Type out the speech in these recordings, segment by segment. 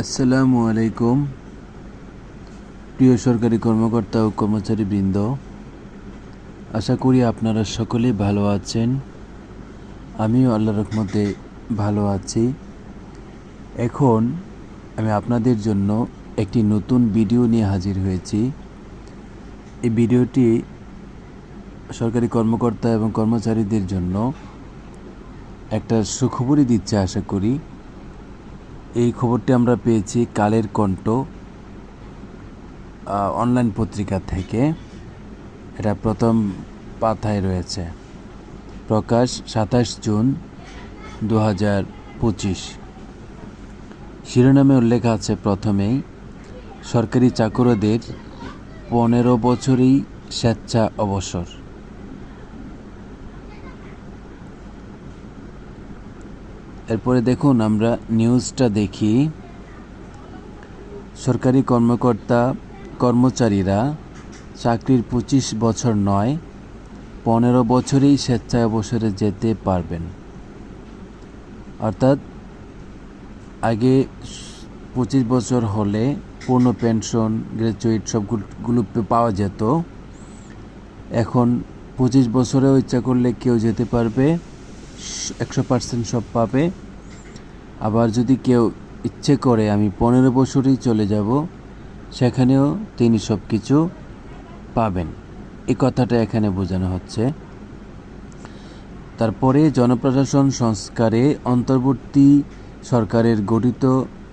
আসসালামু আলাইকুম, প্রিয় সরকারি কর্মকর্তা ও কর্মচারী বৃন্দ আশা করি আপনারা সকলেই ভালো আছেন। আমিও আল্লাহ রহমতে ভালো আছি। এখন আমি আপনাদের জন্য একটি নতুন ভিডিও নিয়ে হাজির হয়েছি। এই ভিডিওটি সরকারি কর্মকর্তা এবং কর্মচারীদের জন্য একটা সুখবরই দিচ্ছে আশা করি। এই খবরটি আমরা পেয়েছি কালের কণ্ঠ অনলাইন পত্রিকা থেকে। এটা প্রথম পাতায় রয়েছে। প্রকাশ সাতাশ জুন দু হাজার পঁচিশ। শিরোনামে উল্লেখ আছে প্রথমেই, সরকারি চাকরদের পনেরো বছরেই স্বেচ্ছা অবসর। এরপরে দেখুন, আমরা নিউজটা দেখি। সরকারি কর্মকর্তা, কর্মচারীরা চাকরির পঁচিশ বছর নয়, পনেরো বছরেই স্বেচ্ছায় অবসরে যেতে পারবেন। অর্থাৎ আগে পঁচিশ বছর হলে পূর্ণ পেনশন গ্র্যাজুয়েট সবগুলো পাওয়া যেত। এখন পঁচিশ বছরেও ইচ্ছা করলে কেউ যেতে পারবে। একশো পার্সেন্ট সব পাবে। আবার যদি কেউ ইচ্ছে করে আমি পনেরো বছরই চলে যাব, সেখানেও তিনি সব কিছু পাবেন। এই কথাটা এখানে বোঝানো হচ্ছে। তারপরে জনপ্রশাসন সংস্কারে অন্তর্বর্তী সরকারের গঠিত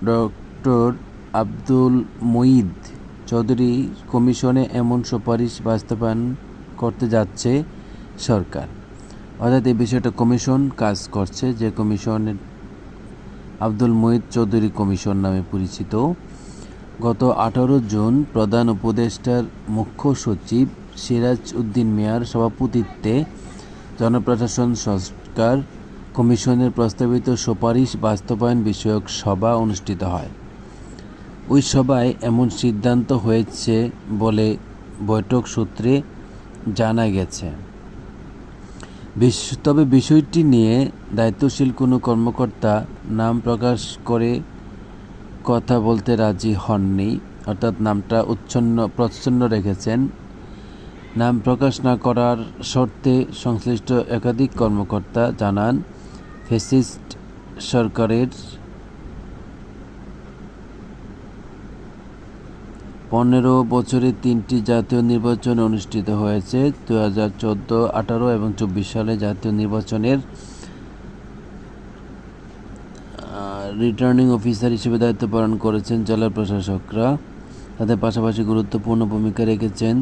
ডক্টর আব্দুল মঈদ চৌধুরী কমিশনে এমন সুপারিশ বাস্তবায়ন করতে যাচ্ছে সরকার। অর্থাৎ এই বিষয়টা কমিশন কাজ করছে, যে কমিশনের আব্দুল মুঈদ চৌধুরী কমিশন নামে পরিচিত। গত আঠারো জুন প্রধান উপদেষ্টার মুখ্য সচিব সিরাজ উদ্দিন মিয়ার সভাপতিত্বে জনপ্রশাসন সংস্কার কমিশনের প্রস্তাবিত সুপারিশ বাস্তবায়ন বিষয়ক সভা অনুষ্ঠিত হয়। ওই সভায় এমন সিদ্ধান্ত হয়েছে বলে বৈঠক সূত্রে জানা গেছে। তবে বিষয়টি নিয়ে দায়িত্বশীল কোনো কর্মকর্তা নাম প্রকাশ করে কথা বলতে রাজি হননি, অর্থাৎ নামটা উচ্ছন্ন, প্রচ্ছন্ন রেখেছেন। নাম প্রকাশ না করার শর্তে সংশ্লিষ্ট একাধিক কর্মকর্তা জানান, ফেসিস্ট সরকারের পনেরো বছরে তিনটি জাতীয় নির্বাচন অনুষ্ঠিত হয়েছে দু হাজার চোদ্দ, আঠারো এবং চব্বিশ সালে জাতীয় নির্বাচনের রিটার্নিং অফিসার হিসেবে দায়িত্ব পালন করেছেন জেলার প্রশাসকরা। তাদের পাশাপাশি গুরুত্বপূর্ণ ভূমিকা রেখেছেন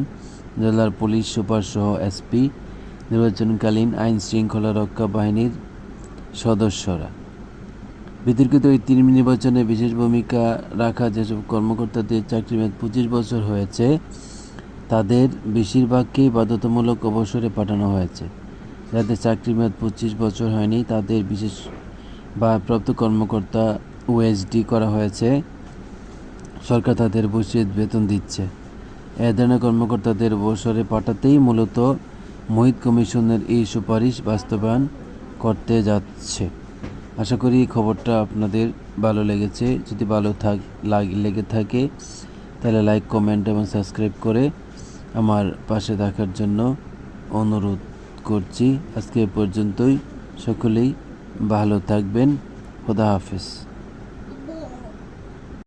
জেলার পুলিশ সুপার সহ এসপি। নির্বাচনকালীন আইন শৃঙ্খলা রক্ষা বাহিনীর সদস্যরা। বিতর্কিত এই তিন নির্বাচনে বিশেষ ভূমিকা রাখা যেসব কর্মকর্তাদের চাকরি মেয়াদ পঁচিশ বছর হয়েছে, তাদের বেশিরভাগকেই বাধ্যতামূলক অবসরে পাঠানো হয়েছে। যাদের চাকরি মেয়াদ পঁচিশ বছর হয়নি, তাদের বিশেষ বা প্রাপ্ত কর্মকর্তা ওএসডি করা হয়েছে। সরকার তাদের বসিয়ে বেতন দিচ্ছে। এ ধরনের কর্মকর্তাদের অবসরে পাঠাতেই মূলত মোহিত কমিশনের এই সুপারিশ বাস্তবায়ন করতে যাচ্ছে। আশা করি খবরটা আপনাদের ভালো লেগেছে। যদি ভালো থাক, লাগ- লেগে থাকে, তাহলে লাইক কমেন্ট এবং সাবস্ক্রাইব করে আমার পাশে থাকার জন্য অনুরোধ করছি। আজকে পর্যন্তই। সকলেই ভালো থাকবেন। খোদা হাফেজ।